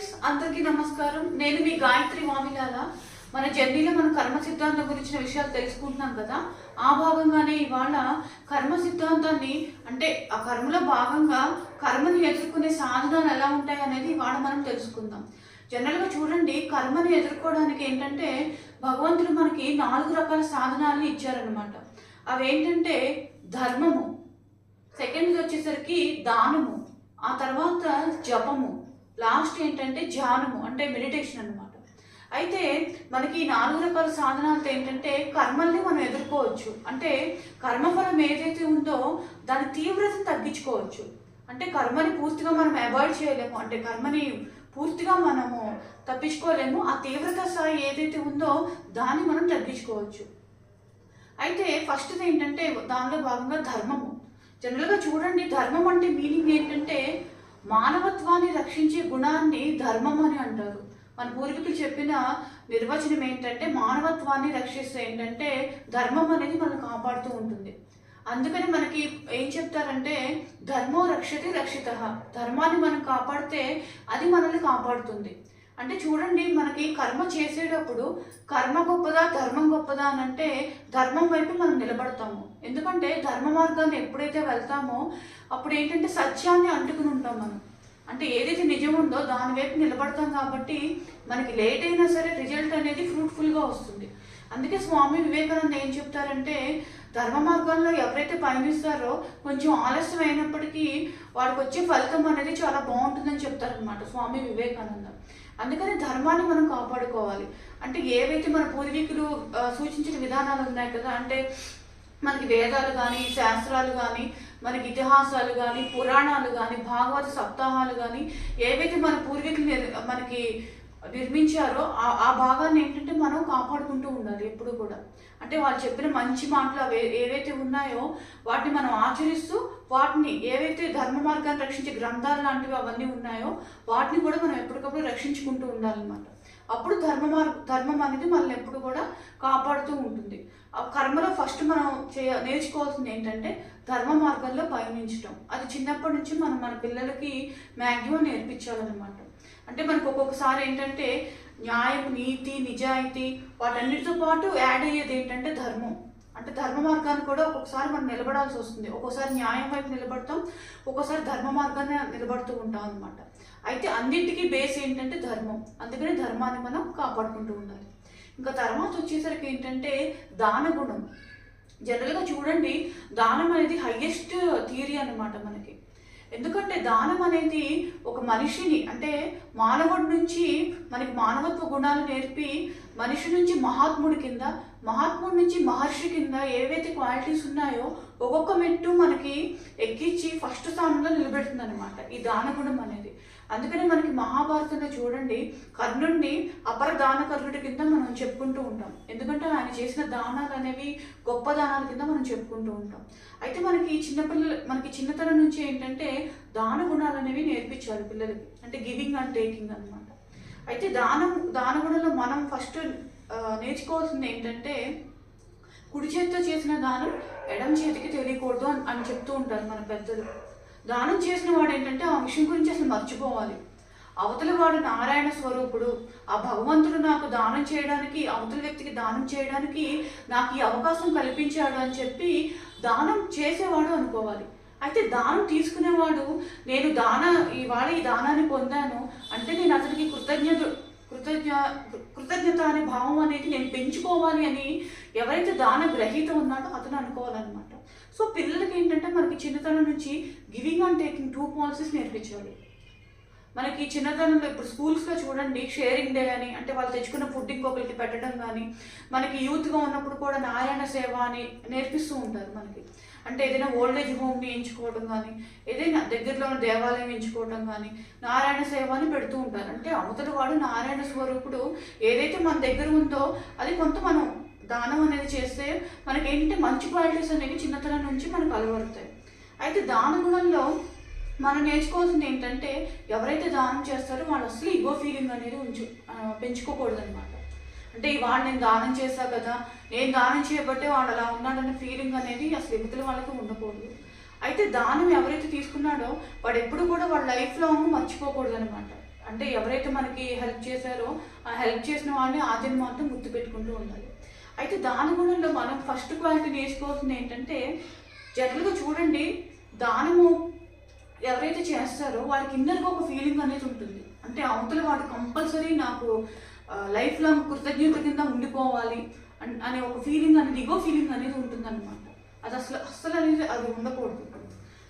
Friends అందరికీ నమస్కారం. నేను మీ గాయత్రి వామిలాల. మన జర్నీలో మన కర్మ సిద్ధాంతం గురించిన విషయాలు తెలుసుకుంటున్నాం కదా. ఆ భాగంగానే ఇవాళ కర్మ సిద్ధాంతాన్ని అంటే ఆ కర్మలో భాగంగా కర్మని ఎదుర్కొనే సాధనాలు ఎలా ఉంటాయి అనేది ఇవాళ మనం తెలుసుకుందాం. జనరల్గా చూడండి కర్మని ఎదుర్కోవడానికి ఏంటంటే భగవంతుడు మనకి నాలుగు రకాల సాధనాలను ఇచ్చారనమాట అవి ఏంటంటే ధర్మము సెకండ్ వచ్చేసరికి దానము. ఆ తర్వాత జపము. లాస్ట్ ఏంటంటే ధ్యానము అంటే మెడిటేషన్ అన్నమాట. అయితే మనకి ఈ నాలుగు రకాల సాధనాలతో ఏంటంటే కర్మల్ని మనం ఎదుర్కోవచ్చు. అంటే కర్మఫలం ఏదైతే ఉందో దాని తీవ్రతను తగ్గించుకోవచ్చు. అంటే కర్మని పూర్తిగా మనం అవాయిడ్ చేయలేము. అంటే కర్మని పూర్తిగా మనము తప్పించుకోలేము. ఆ తీవ్రత స్థాయి ఏదైతే ఉందో దాన్ని మనం తగ్గించుకోవచ్చు. అయితే ఫస్ట్ది ఏంటంటే దానిలో భాగంగా ధర్మము. జనరల్గా చూడండి ధర్మం అంటే మీనింగ్ ఏంటంటే మానవత్వాన్ని రక్షించే గుణాన్ని ధర్మం అని అంటారు. మన పూర్వీకులు చెప్పిన నిర్వచనం ఏంటంటే మానవత్వాన్ని రక్షిస్తే ఏంటంటే ధర్మం అనేది మనం కాపాడుతూ ఉంటుంది. అందుకని మనకి ఏం చెప్తారంటే ధర్మో రక్షతి రక్షిత. ధర్మాన్ని మనం కాపాడితే అది మనల్ని కాపాడుతుంది. అంటే చూడండి మనకి కర్మ చేసేటప్పుడు కర్మ గొప్పదా ధర్మం గొప్పదా అని అంటే ధర్మం వైపు మనం నిలబడతాము. ఎందుకంటే ధర్మ మార్గాన్ని ఎప్పుడైతే వెళ్తామో అప్పుడు ఏంటంటే సత్యాన్ని అంటుకుని ఉంటాం మనం. అంటే ఏదైతే నిజం ఉందో దాని వైపు నిలబడతాం కాబట్టి మనకి లేట్ అయినా సరే రిజల్ట్ అనేది ఫ్రూట్ఫుల్గా వస్తుంది. అందుకే స్వామి వివేకానంద ఏం చెప్తారంటే ధర్మ మార్గంలో ఎవరైతే పయనిస్తారో కొంచెం ఆలస్యం అయినప్పటికీ వాడికి వచ్చే ఫలితం అనేది చాలా బాగుంటుందని చెప్తారనమాట స్వామి వివేకానంద. అందుకని ధర్మాన్ని మనం కాపాడుకోవాలి. అంటే ఏవైతే మన పూర్వీకులు సూచించిన విధానాలు ఉన్నాయి కదా అంటే మనకి వేదాలు కానీ శాస్త్రాలు కానీ మనకి ఇతిహాసాలు కానీ పురాణాలు కానీ భాగవత సప్తాహాలు కానీ ఏవైతే మన పూర్వీకులు నిర్- మనకి నిర్మించారో ఆ ఆ భాగాన్ని ఏంటంటే మనం కాపాడుకుంటూ ఉండాలి ఎప్పుడు కూడా. అంటే వాళ్ళు చెప్పిన మంచి మాటలు అవి ఏవైతే ఉన్నాయో వాటిని మనం ఆచరిస్తూ వాటిని ఏవైతే ధర్మ మార్గాన్ని రక్షించే గ్రంథాలు లాంటివి అవన్నీ ఉన్నాయో వాటిని కూడా మనం ఎప్పటికప్పుడు రక్షించుకుంటూ ఉండాలన్నమాట. అప్పుడు ధర్మ మార్గ ధర్మం అనేది మనల్ని ఎప్పుడు కూడా కాపాడుతూ ఉంటుంది. ఆ కర్మలో ఫస్ట్ మనం చేయ నేర్చుకోవాల్సింది ఏంటంటే ధర్మ మార్గంలో పయనించడం అది చిన్నప్పటి నుంచి మనం మన పిల్లలకి మ్యాక్సిమం నేర్పించాలన్నమాట. అంటే మనకు ఒక్కొక్కసారి ఏంటంటే న్యాయం నీతి నిజాయితీ వాటన్నిటితో పాటు యాడ్ అయ్యేది ఏంటంటే ధర్మం. అంటే ధర్మ మార్గాన్ని కూడా ఒక్కొక్కసారి మనం నిలబడాల్సి వస్తుంది. ఒక్కోసారి న్యాయం వైపు నిలబడతాం ఒక్కోసారి ధర్మ మార్గాన్ని నిలబడుతూ ఉంటాం అనమాట అయితే అన్నింటికీ బేస్ ఏంటంటే ధర్మం. అందుకని ధర్మాన్ని మనం కాపాడుకుంటూ ఉండాలి. ఇంకా తర్వాత వచ్చేసరికి ఏంటంటే దాన గుణం. జనరల్గా చూడండి దానం అనేది హయ్యెస్ట్ థియరీ అన్నమాట మనకి. ఎందుకంటే దానం అనేది ఒక మనిషిని అంటే మానవుడి నుంచి మనకి మానవత్వ గుణాలు నేర్పి మనిషి నుంచి మహాత్ముడి కింద మహాత్ముడి నుంచి మహర్షి కింద ఏవైతే క్వాలిటీస్ ఉన్నాయో ఒక్కొక్క మెట్టు మనకి ఎక్కించి ఫస్ట్ స్థానంలో నిలబెడుతుంది అనమాట ఈ దాన గుణం అనేది. అందుకని మనకి మహాభారతంలో చూడండి కర్ణుడిని అపర దాన కర్ణుడి కింద మనం చెప్పుకుంటూ ఉంటాం. ఎందుకంటే ఆయన చేసిన దానాలు అనేవి గొప్ప దానాల కింద మనం చెప్పుకుంటూ ఉంటాం. అయితే మనకి చిన్నపిల్లలు మనకి చిన్నతనం నుంచి ఏంటంటే దాన గుణాలు అనేవి నేర్పించాలి పిల్లలకి. అంటే గివింగ్ అండ్ టేకింగ్ అన్నమాట. అయితే దానం దాన గుణంలో మనం ఫస్ట్ నేర్చుకోవాల్సింది ఏంటంటే కుడి చేతితో చేసిన దానం ఎడం చేతికి తెలియకూడదు అని అని చెప్తూ ఉంటారు మన పెద్దలు. దానం చేసిన వాడు ఏంటంటే ఆ విషయం గురించి అసలు మర్చిపోవాలి. అవతల వాడు నారాయణ స్వరూపుడు ఆ భగవంతుడు నాకు దానం చేయడానికి అవతల వ్యక్తికి దానం చేయడానికి నాకు ఈ అవకాశం కల్పించాడు అని చెప్పి దానం చేసేవాడు అనుకోవాలి. అయితే దానం తీసుకునేవాడు నేను దాన ఇవాళ ఈ దానాన్ని పొందాను అంటే నేను అతనికి కృతజ్ఞత కృతజ్ఞ కృతజ్ఞత అనే భావం అనేది నేను పెంచుకోవాలి అని ఎవరైతే దాన గ్రహీత ఉన్నాడో అతను అనుకోవాలన్నమాట. సో పిల్లలకి ఏంటంటే మనకి చిన్నతనం నుంచి giving and taking two policies నేర్పించాలి మనకి చిన్నతనంలో ఇప్పుడు స్కూల్స్లో చూడండి షేరింగ్ డే అని అంటే వాళ్ళు తెచ్చుకున్న ఫుడ్ ఇంకొకరికి పెట్టడం కానీ మనకి యూత్గా ఉన్నప్పుడు కూడా నారాయణ సేవ అని నేర్పిస్తూ ఉంటారు మనకి. అంటే ఏదైనా ఓల్డేజ్ హోమ్ని ఎంచుకోవడం కానీ ఏదైనా దగ్గరలో ఉన్న దేవాలయం ఎంచుకోవడం కానీ నారాయణ సేవ అని పెడుతూ ఉంటారు. అంటే అవతల వాడు నారాయణ స్వరూపుడు. ఏదైతే మన దగ్గర ఉందో అది కొంత మనం దానం అనేది చేస్తే మనకి ఏంటంటే మంచి క్వాలిటీస్ అనేవి చిన్నతనం నుంచి మనకు అలవడతాయి అయితే దాన గుణంలో మనం నేర్చుకోవాల్సింది ఏంటంటే ఎవరైతే దానం చేస్తారో వాళ్ళు అసలు ఈగో ఫీలింగ్ అనేది ఉంచు పెంచుకోకూడదు అనమాట అంటే వాడు నేను దానం చేశా కదా నేను దానం చేయబట్టే వాడు అలా ఉన్నాడనే ఫీలింగ్ అనేది అసలు ఎదుటి వాళ్ళకి ఉండకూడదు. అయితే దానం ఎవరైతే తీసుకున్నాడో వాడు ఎప్పుడు కూడా వాళ్ళ లైఫ్ లాంగ్ మర్చిపోకూడదు అనమాట అంటే ఎవరైతే మనకి హెల్ప్ చేశారో ఆ హెల్ప్ చేసిన వాళ్ళని ఆ మాత్రం గుర్తు పెట్టుకుంటూ ఉండాలి. అయితే దాని గుణంలో మనం ఫస్ట్ క్వాలిటీ నేర్చుకోవాల్సింది ఏంటంటే జనరల్గా చూడండి దానము ఎవరైతే చేస్తారో వాళ్ళకి ఇన్నర్గా ఒక ఫీలింగ్ అనేది ఉంటుంది. అంటే అవతల వాడు కంపల్సరీ నాకు లైఫ్ లాంగ్ కృతజ్ఞత కింద ఉండిపోవాలి అన్- అనే ఒక ఫీలింగ్ అనేది ఇగో ఫీలింగ్ అనేది ఉంటుందన్నమాట. అది అసలు అస్సలు అనేది అది ఉండకూడదు.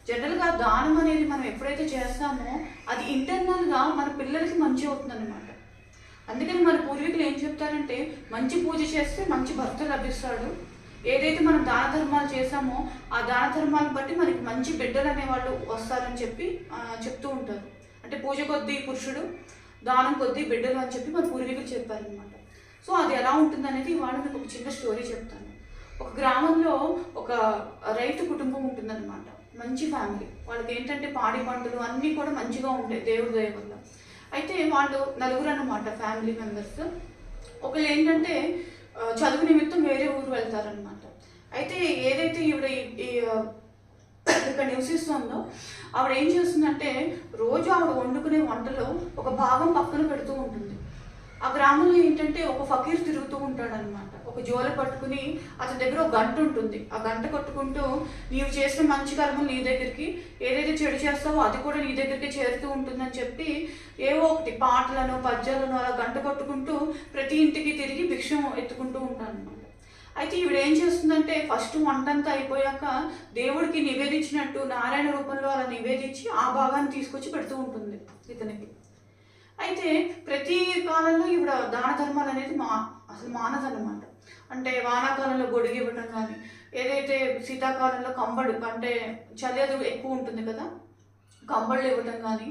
జనరల్గా దానం అనేది మనం ఎప్పుడైతే చేస్తామో అది ఇంటర్నల్గా మన పిల్లలకి మంచి అవుతుందన్నమాట. అందుకని మన పూర్వీకులు ఏం చెప్తారంటే మంచి పూజ చేస్తే మంచి భర్త లభిస్తాడు. ఏదైతే మనం దాన ధర్మాలు చేశామో ఆ దాన ధర్మాలను బట్టి మనకి మంచి బిడ్డలు అనేవాళ్ళు వస్తారని చెప్పి చెప్తూ ఉంటారు. అంటే పూజ కొద్దీ పురుషుడు దానం కొద్దీ బిడ్డలు అని చెప్పి మన పూర్వీకులు చెప్పారనమాట సో అది ఎలా ఉంటుంది అనేది ఇవాళ మీకు ఒక చిన్న స్టోరీ చెప్తాను. ఒక గ్రామంలో ఒక రైతు కుటుంబం ఉంటుందన్నమాట. మంచి ఫ్యామిలీ. వాళ్ళకి ఏంటంటే పాడి పంటలు అన్నీ కూడా మంచిగా ఉంటాయి దేవుడి దయ వల్ల. అయితే వాళ్ళు నలుగురు అనమాట ఫ్యామిలీ మెంబర్స్. ఒకళ్ళు ఏంటంటే చదువు నిమిత్తం వేరే ఊరు వెళ్తారనమాట అయితే ఏదైతే ఈవిడ ఈ- ఇక్కడ నివసిస్తుందో ఆవిడ ఏం చేస్తుందంటే రోజు ఆవిడ వండుకునే వంటలో ఒక భాగం పక్కన పెడుతూ ఉంటుంది. ఆ గ్రామంలో ఏంటంటే ఒక ఫకీర్ తిరుగుతూ ఉంటాడు అనమాట ఒక జోల పట్టుకుని అతని దగ్గర ఒక గంట ఉంటుంది. ఆ గంట కొట్టుకుంటూ నీవు చేసిన మంచి కర్మలు నీ దగ్గరికి ఏదైతే చెడు చేస్తావో అది కూడా నీ దగ్గరికి చేరుతూ ఉంటుందని చెప్పి ఏవో ఒకటి పాటలను పద్యాలను అలా గంట కొట్టుకుంటూ ప్రతి ఇంటికి తిరిగి భిక్షం ఎత్తుకుంటూ ఉంటాను అనమాట అయితే ఈవిడ ఏం చేస్తుందంటే ఫస్ట్ వంటంతా అయిపోయాక దేవుడికి నివేదించినట్టు నారాయణ రూపంలో అలా నివేదించి ఆ భాగాన్ని తీసుకొచ్చి పెడుతూ ఉంటుంది ఇతనికి. అయితే ప్రతి కాలంలో ఈవిడ దాన ధర్మాలు అనేది మా అసలు మానదన్నమాట. అంటే వానాకాలంలో గొడుగు ఇవ్వటం కానీ ఏదైతే శీతాకాలంలో కంబడు అంటే చలి అది ఎక్కువ ఉంటుంది కదా కంబళ్ళు ఇవ్వటం కానీ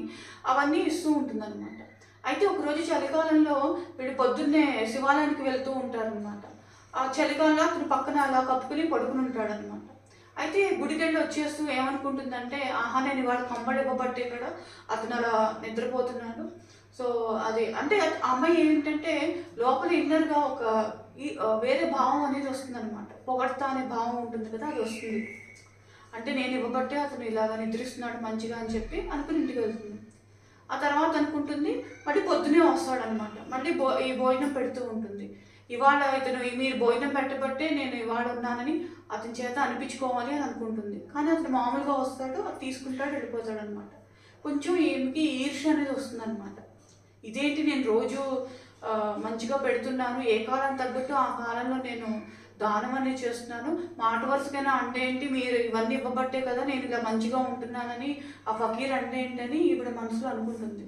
అవన్నీ ఇస్తూ ఉంటుందన్నమాట. అయితే ఒకరోజు చలికాలంలో వీడు పొద్దున్నే శివాలయానికి వెళ్తూ ఉంటారనమాట ఆ చలికాలంలో అతను పక్కన అలా కప్పుకుని పడుకుని ఉంటాడనమాట అయితే గుడికెళ్ళి వచ్చేస్తూ ఏమనుకుంటుందంటే ఆహా నేను ఇవాళ కంబడి ఇవ్వబట్టే ఇక్కడ అతను అలా నిద్రపోతున్నాడు. సో అది అంటే ఆ అమ్మాయి ఏంటంటే లోపల ఇన్నర్గా ఒక ఈ వేరే భావం అనేది వస్తుందన్నమాట. పొగడతా అనే భావం ఉంటుంది కదా అది వస్తుంది. అంటే నేను ఇవ్వబట్టే అతను ఇలాగ నిద్రిస్తున్నాడు మంచిగా అని చెప్పి అనుకుని ఇంటికి వెళ్తుంది. ఆ తర్వాత అనుకుంటుంది మళ్ళీ పొద్దునే వస్తాడనమాట మళ్ళీ బో ఈ భోజనం పెడుతూ ఉంటుంది. ఇవాళ ఇతను మీరు భోజనం పెట్టబట్టే నేను ఇవాళ ఉన్నానని అతని చేత అనిపించుకోవాలి అని అనుకుంటుంది. కానీ అతను మామూలుగా వస్తాడు అది తీసుకుంటాడు వెళ్ళిపోతాడు అనమాట కొంచెం ఏమికి ఈర్ష్య అనేది వస్తుందన్నమాట. ఇదేంటి నేను రోజు మంచిగా పెడుతున్నాను ఏ కాలం తగ్గట్టు ఆ కాలంలో నేను దానం అనేది చేస్తున్నాను మాట వరుసకైనా అంటే ఏంటి మీరు ఇవన్నీ ఇవ్వబట్టే కదా నేను ఇలా మంచిగా ఉంటున్నానని ఆ ఫకీర్ అంటే ఏంటని ఈవిడ మనసులో అనుకుంటుంది.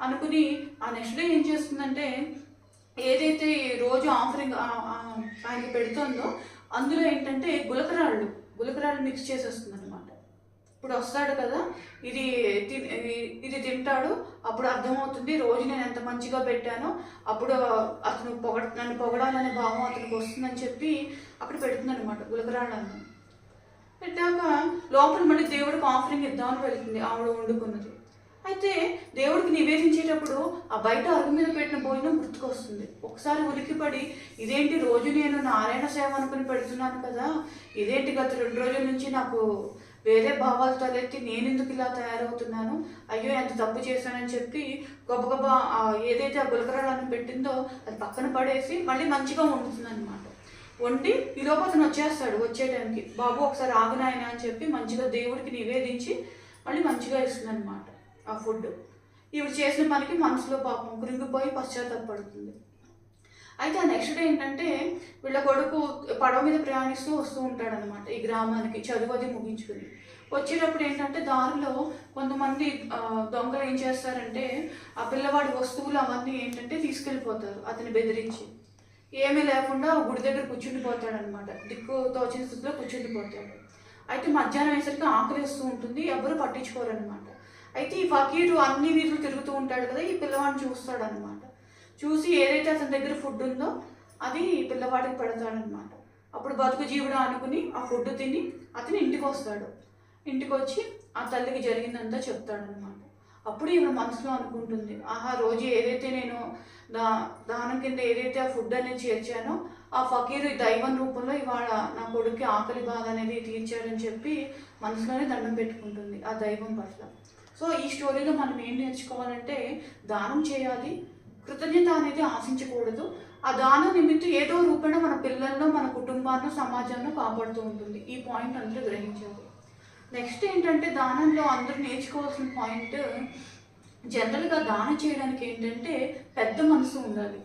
అనుకుని ఆ నెక్స్ట్ డే ఏం చేస్తుందంటే ఏదైతే రోజు ఆఫరింగ్ ఆయనకి పెడుతుందో అందులో ఏంటంటే గులకరాళ్ళు గులకరాళ్ళు మిక్స్ చేసేస్తుంది అనమాట ఇప్పుడు వస్తాడు కదా ఇది తి- ఇది- తింటాడు అప్పుడు అర్థమవుతుంది రోజు నేను ఎంత మంచిగా పెట్టానో అప్పుడు అతను పొగ నన్ను పొగడాలనే భావం అతనికి వస్తుందని చెప్పి అక్కడ పెడుతుంది అనమాట గులకరాళ్ళను. పెట్టాక లోపల మళ్ళీ దేవుడికి ఆఫరింగ్ ఇద్దామని వెళ్తుంది ఆవిడ వండుకున్నది. అయితే దేవుడికి నివేదించేటప్పుడు ఆ బయట అరుగు మీద పెట్టిన భోజనం గుర్తుకొస్తుంది. ఒకసారి ఉలికిపడి ఇదేంటి రోజు నేను నారాయణ సేవ అనుకుని పెడుతున్నాను కదా? ఇదేంటి గత రెండు రోజుల నుంచి నాకు వేరే భావాలు తలెత్తి నేను ఎందుకు ఇలా తయారవుతున్నాను? అయ్యో ఎంత తప్పు చేశానని చెప్పి గొప్ప ఆ ఏదైతే ఆ గులకరాలను పెట్టిందో అది పక్కన పడేసి మళ్ళీ మంచిగా వండుతుంది అనమాట వండి ఈ అతను వచ్చేస్తాడు వచ్చేయడానికి బాబు ఒకసారి ఆగునాయన అని చెప్పి మంచిగా దేవుడికి నివేదించి మళ్ళీ మంచిగా ఇస్తుంది అనమాట ఆ ఫుడ్. ఇవి చేసిన పనికి మనసులో పాపం కృంగిపోయి పశ్చాత్తాపడుతుంది అయితే ఆ నెక్స్ట్ డే ఏంటంటే వీళ్ళ కొడుకు పడవ మీద ప్రయాణిస్తూ వస్తూ ఉంటాడనమాట ఈ గ్రామానికి చదువు అది ముగించుకుని. వచ్చేటప్పుడు ఏంటంటే దారిలో కొంతమంది దొంగలు ఏం చేస్తారంటే ఆ పిల్లవాడి వస్తువులు అవన్నీ ఏంటంటే తీసుకెళ్ళిపోతారు అతని బెదిరించి. ఏమీ లేకుండా గుడి దగ్గర కూర్చుండిపోతాడనమాట దిక్కు తోచిన స్థితిలో కూర్చుండిపోతాడు అయితే మధ్యాహ్నం వేసరికి ఆకలి వేస్తూ ఉంటుంది ఎవరు పట్టించుకోరనమాట అయితే ఈ ఫకీరు అన్ని వీధులు తిరుగుతూ ఉంటాడు కదా ఈ పిల్లవాడిని చూస్తాడు అనమాట చూసి ఏదైతే అతని దగ్గర ఫుడ్ ఉందో అది పిల్లవాడికి పెడతాడనమాట అప్పుడు బతుకు జీవుడు అనుకుని ఆ ఫుడ్ తిని అతను ఇంటికి వస్తాడు ఇంటికి వచ్చి ఆ తల్లికి జరిగిందంతా చెప్తాడనమాట అప్పుడు ఈమె మనసులో అనుకుంటుంది ఆహా రోజు ఏదైతే నేను దా దానం కింద ఏదైతే ఆ ఫుడ్ అనేది చేర్చానో ఆ ఫకీరు ఈ దైవం రూపంలో ఇవాళ నా కొడుక్కి ఆకలి బాధ అనేది తీర్చాడని చెప్పి మనసులోనే దండం పెట్టుకుంటుంది ఆ దైవం పట్ల. సో ఈ స్టోరీలో మనం ఏం నేర్చుకోవాలంటే దానం చేయాలి కృతజ్ఞత అనేది ఆశించకూడదు. ఆ దానం నిమిత్తం ఏదో రూపంలో మన పిల్లలను మన కుటుంబాన్ని సమాజాన్ని కాపాడుతూ ఉంటుంది. ఈ పాయింట్ అందరూ గ్రహించాలి నెక్స్ట్ ఏంటంటే దానంలో అందరూ నేర్చుకోవాల్సిన పాయింట్ జనరల్గా దానం చేయడానికి ఏంటంటే పెద్ద మనసు ఉండాలి.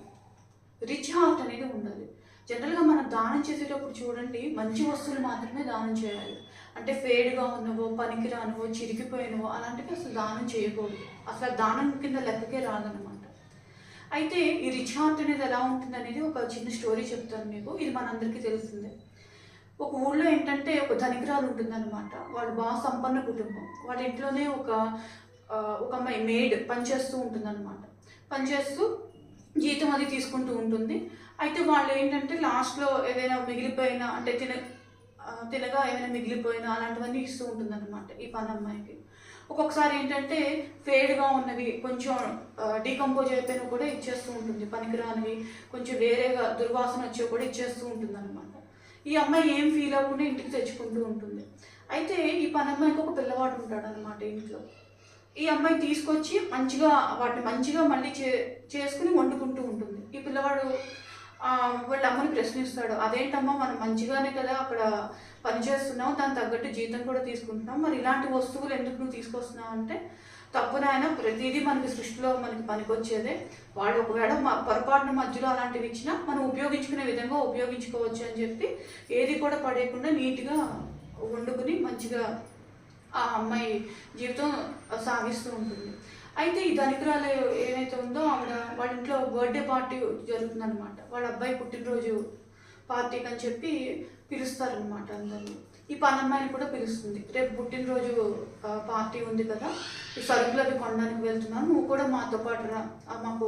రిచ్ హార్ట్ అనేది ఉండాలి. జనరల్గా మనం దానం చేసేటప్పుడు చూడండి మంచి వస్తువులు మాత్రమే దానం చేయాలి. అంటే ఫేడ్గా ఉన్నవో పనికిరానివో చిరిగిపోయినవో అలాంటివి అసలు దానం చేయకూడదు. అసలు దానం కింద లెక్కకే రాదనమాట అయితే ఈ రిచ్ హార్ట్ అనేది ఎలా ఉంటుంది అనేది ఒక చిన్న స్టోరీ చెప్తాను మీకు. ఇది మనందరికీ తెలిసిందే ఒక ఊళ్ళో ఏంటంటే ఒక ధనికురాలు ఉంటుందన్నమాట. వాళ్ళు బాగా సంపన్న కుటుంబం. వాళ్ళ ఇంట్లోనే ఒక ఒక అమ్మాయి మేడ్ పనిచేస్తూ ఉంటుందన్నమాట. పనిచేస్తూ జీతం అది తీసుకుంటూ ఉంటుంది. అయితే వాళ్ళు ఏంటంటే లాస్ట్లో ఏదైనా మిగిలిపోయిన అంటే తిన తినగా ఏమైనా మిగిలిపోయినా అలాంటివన్నీ ఇస్తూ ఉంటుందన్నమాట ఈ పనమ్మాయికి ఒక్కొక్కసారి ఏంటంటే ఫేడ్గా ఉన్నవి కొంచెం డీకంపోజ్ అయిపోయినా కూడా ఇచ్చేస్తూ ఉంటుంది. పనికిరానివి కొంచెం వేరేగా దుర్వాసన వచ్చి కూడా ఇచ్చేస్తూ ఉంటుంది అనమాట ఈ అమ్మాయి ఏం ఫీల్ అవ్వకుండా ఇంటికి తెచ్చుకుంటూ ఉంటుంది. అయితే ఈ పనమ్మాయికి ఒక పిల్లవాడు ఉంటాడు అనమాట ఇంట్లో. ఈ అమ్మాయి తీసుకొచ్చి మంచిగా వాటిని మంచిగా మళ్ళీ చే చేసుకుని వండుకుంటూ ఉంటుంది. ఈ పిల్లవాడు వాళ్ళ అమ్మని ప్రశ్నిస్తాడు. అదేంటమ్మా మనం మంచిగానే కదా అక్కడ పని దాని తగ్గట్టు జీతం కూడా తీసుకుంటున్నాం మరి ఇలాంటి వస్తువులు ఎందుకు నువ్వు తీసుకొస్తున్నావు? అంటే తప్పు నాయన ప్రతిదీ మనకి సృష్టిలో మనకి పనికొచ్చేదే. వాళ్ళు ఒకవేళ మా పొరపాటున మధ్యలో అలాంటివి ఇచ్చినా మనం ఉపయోగించుకునే విధంగా ఉపయోగించుకోవచ్చు అని చెప్పి ఏది కూడా పడేయకుండా నీట్గా వండుకుని మంచిగా ఆ అమ్మాయి జీవితం సాగిస్తూ ఉంటుంది. అయితే ఈ దరిద్రాలు ఏమైతే ఉందో ఆవిడ వాళ్ళ ఇంట్లో బర్త్డే పార్టీ జరుగుతుందన్నమాట. వాళ్ళ అబ్బాయి పుట్టినరోజు పార్టీకి అని చెప్పి పిలుస్తారనమాట అందరినీ. ఈ పనమ్మాయిని కూడా పిలుస్తుంది. రేపు పుట్టినరోజు పార్టీ ఉంది కదా ఈ సరుకులు అవి కొనడానికి వెళ్తున్నాను. నువ్వు కూడా మాతో పాటు రా. మాకు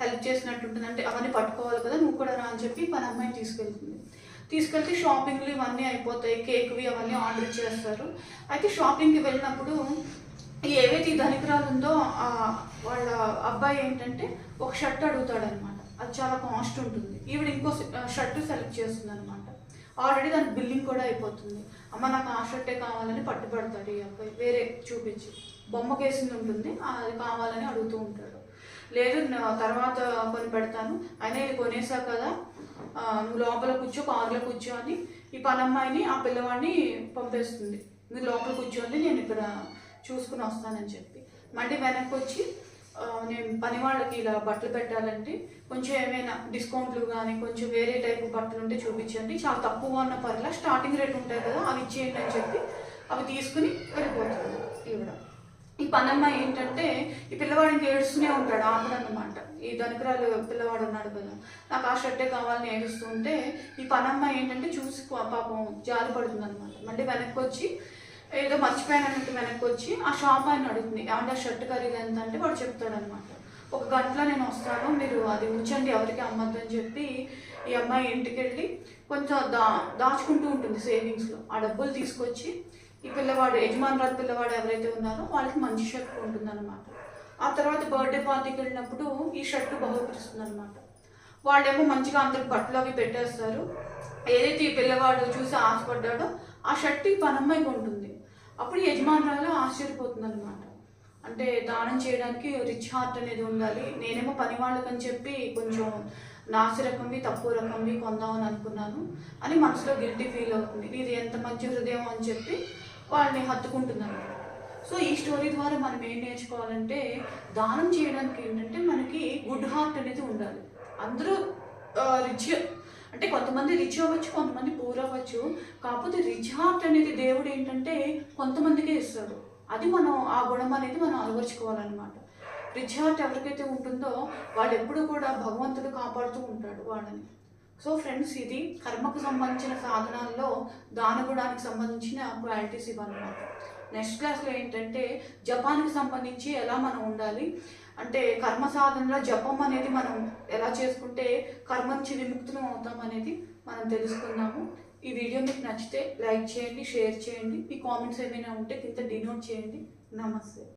హెల్ప్ చేసినట్టు ఉంటుంది అంటే అవన్నీ పట్టుకోవాలి కదా నువ్వు కూడా రా అని చెప్పి పనమ్మాయిని తీసుకెళ్తుంది. తీసుకెళ్తే షాపింగ్లు ఇవన్నీ అయిపోతాయి. కేక్వి అవన్నీ ఆర్డర్ చేస్తారు. అయితే షాపింగ్కి వెళ్ళినప్పుడు ఏవైతే ఈ ధనికురాలు ఉందో వాళ్ళ అబ్బాయి ఏంటంటే ఒక షర్ట్ అడుగుతాడు అనమాట అది చాలా కాస్ట్ ఉంటుంది. ఈవిడ ఇంకో షర్ట్ సెలెక్ట్ చేస్తుంది అనమాట ఆల్రెడీ దానికి బిల్లింగ్ కూడా అయిపోతుంది. అమ్మ నాకు ఆ షర్టే కావాలని పట్టుబడతాడు ఈ అబ్బాయి. వేరే చూపించి. బొమ్మ కేసింది ఉంటుంది అది కావాలని అడుగుతూ ఉంటాడు. లేదు తర్వాత కొని పెడతాను. అయినా ఇది కొనేసా కదా. నువ్వు లోపల కూర్చో కారులో కూర్చో అని ఈ పనమ్మాయిని ఆ పిల్లవాడిని పంపేస్తుంది. మీరు లోపల కూర్చోండి నేను ఇక్కడ చూసుకుని వస్తానని చెప్పి. మళ్ళీ వెనక్కి వచ్చి నేను పని వాళ్ళకి ఇలా బట్టలు పెట్టాలంటే కొంచెం ఏమైనా డిస్కౌంట్లు కానీ కొంచెం వేరే టైపు బట్టలు ఉంటే చూపించండి. చాలా తక్కువ ఉన్న పర్లా స్టార్టింగ్ రేట్ ఉంటాయి కదా అవి ఇచ్చేయండి అని చెప్పి అవి తీసుకుని వెళ్ళిపోతుంది ఈవిడ. ఈ పనమ్మ ఏంటంటే ఈ పిల్లవాడిని ఏడుస్తూనే ఉంటాడు ఆపడు అనమాట ఈ ధనికరాలు పిల్లవాడు ఉన్నాడు కదా నాకు ఆ షర్టే కావాలని ఏడుస్తుంటే ఈ పనమ్మ ఏంటంటే చూసి పాపం జాలి పడుతుంది అనమాట మళ్ళీ వెనక్కి వచ్చి ఏదో మర్చిపోయాను వెనక్కి వచ్చి ఆ షాప్ ఆయన అడుగుతుంది. ఏమంటే ఆ షర్ట్ ఖరీదు ఎంత అంటే వాడు చెప్తాడు అనమాట ఒక గంటలో నేను వస్తాను మీరు అది ఉంచండి ఎవరికి అమ్మద్దు అని చెప్పి ఈ అమ్మాయి ఇంటికి వెళ్ళి కొంచెం దా దాచుకుంటూ ఉంటుంది సేవింగ్స్లో. ఆ డబ్బులు తీసుకొచ్చి ఈ పిల్లవాడు యజమానురాలు పిల్లవాడు ఎవరైతే ఉన్నారో వాళ్ళకి మంచి షర్ట్ ఉంటుందన్నమాట ఆ తర్వాత బర్త్డే పార్టీకి వెళ్ళినప్పుడు ఈ షర్ట్ బహుకరిస్తుంది అనమాట వాళ్ళేమో మంచిగా అందరికి బట్టలు అవి పెట్టేస్తారు. ఏదైతే ఈ పిల్లవాడు చూసి ఆశపడ్డాడో ఆ షర్ట్ ఈ పనమ్మాయికి ఉంటుంది. అప్పుడు యజమానురాలు ఆశ్చర్యపోతుంది అనమాట అంటే దానం చేయడానికి రిచ్ హార్ట్ అనేది ఉండాలి. నేనేమో పని వాళ్ళకని చెప్పి కొంచెం నాసి రకంవి తక్కువ రకంవి కొందామని అనుకున్నాను. అని మనసులో గిల్టీ ఫీల్ అవుతుంది. ఇది ఎంత మంచి హృదయం అని చెప్పి వాళ్ళని హత్తుకుంటుంది అనమాట సో ఈ స్టోరీ ద్వారా మనం ఏం నేర్చుకోవాలంటే దానం చేయడానికి ఏంటంటే మనకి గుడ్ హార్ట్ అనేది ఉండాలి. అందరూ రిచ్ అంటే కొంతమంది రిచ్ అవ్వచ్చు కొంతమంది పూర్ అవ్వచ్చు. కాకపోతే రిచ్ హార్ట్ అనేది దేవుడు ఏంటంటే కొంతమందికే ఇస్తాడు. అది మనం ఆ గుణం అనేది మనం అలవర్చుకోవాలన్నమాట. రిచ్ హార్ట్ ఎవరికైతే ఉంటుందో వాళ్ళు ఎప్పుడు కూడా భగవంతుడు కాపాడుతూ ఉంటాడు వాళ్ళని. సో ఫ్రెండ్స్ ఇది కర్మకు సంబంధించిన సాధనాల్లో దానగుణానికి సంబంధించిన క్వాలిటీస్ ఇవన్నమాట నెక్స్ట్ క్లాస్లో ఏంటంటే జపాన్కి సంబంధించి ఎలా మనం ఉండాలి? అంటే కర్మ సాధనలో జపం అనేది మనం ఎలా చేసుకుంటే కర్మ నుంచి విముక్తులం అవుతాం అనేది మనం తెలుసుకుందాము. ఈ వీడియో మీకు నచ్చితే లైక్ చేయండి షేర్ చేయండి. మీ కామెంట్స్ ఏమైనా ఉంటే కింద డినోట్ చేయండి. నమస్తే.